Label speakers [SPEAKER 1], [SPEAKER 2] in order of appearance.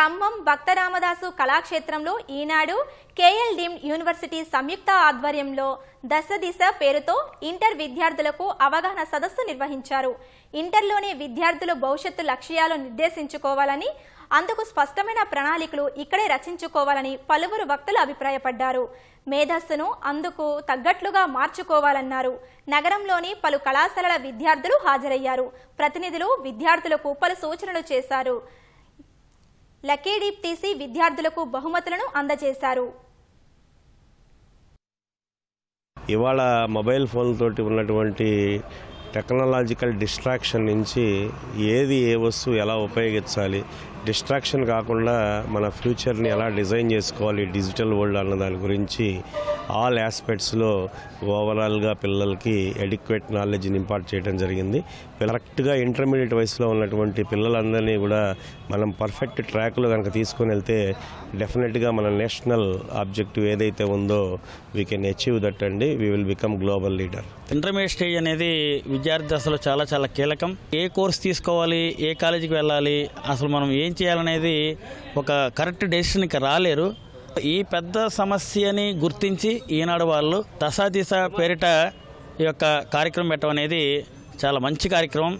[SPEAKER 1] ఖమ్మం భక్త రామదాసు కళాక్షేత్రంలో Eenadu KL deemed university సంయుక్త ఆధ్వర్యంలో దశ దిశ పేరుతో ఇంటర్ విద్యార్థులకు అవగాహన సదస్సు నిర్వహించారు. ఇంటర్లోని విద్యార్థులు భవిష్యత్తు లక్ష్యాలు నిర్దేశించుకోవాలని అందుకు స్పష్టమైన ప్రణాళికలు ఇక్కడే రచించుకోవాలని పలువురు వక్తలు అభిప్రాయపడ్డారు. మేధస్సును అందుకు తగ్గట్లుగా మార్చుకోవాలన్నారు. నగరంలోని పలు కళాశాలల విద్యార్థులు హాజరయ్యారు. ప్రతినిధులు విద్యార్థులకు పలు సూచనలు చేశారు. లక్కీడీప్ తీసి విద్యార్థులకు బహుమతులను అందజేశారు.
[SPEAKER 2] ఇవాళ మొబైల్ ఫోన్ తోటి ఉన్నటువంటి టెక్నాలజికల్ డిస్ట్రాక్షన్ నుంచి ఏది ఏ వస్తువు ఎలా ఉపయోగించాలి? డిస్ట్రాక్షన్ కాకుండా మన ఫ్యూచర్ని ఎలా డిజైన్ చేసుకోవాలి డిజిటల్ వరల్డ్ అన్న దాని గురించి ఆల్ ఆస్పెక్ట్స్లో ఓవరాల్గా పిల్లలకి ఎడిక్వేట్ నాలెడ్జ్ని ఇంపార్ట్ చేయడం జరిగింది. కరెక్ట్గా ఇంటర్మీడియట్ వయసులో ఉన్నటువంటి పిల్లలందరినీ కూడా మనం పర్ఫెక్ట్ ట్రాక్లో కనుక తీసుకొని వెళ్తే డెఫినెట్గా మన నేషనల్ ఆబ్జెక్టివ్ ఏదైతే ఉందో వీ కెన్ అచీవ్ దట్ అండి. We will become global leader
[SPEAKER 3] intermediate stage అనేది విద్యార్థి దశలో చాలా చాలా కీలకం. ఏ కోర్స్ తీసుకోవాలి ఏ కాలేజీకి వెళ్ళాలి అసలు మనం ఏం చేయాలనేది ఒక కరెక్ట్ డెసిషన్కి రాలేరు. ఈ పెద్ద సమస్యని గుర్తించి ఈనాడు వాళ్ళు దశా దిశ పేరిట ఈ యొక్క కార్యక్రమం పెట్టడం అనేది చాలా మంచి కార్యక్రమం.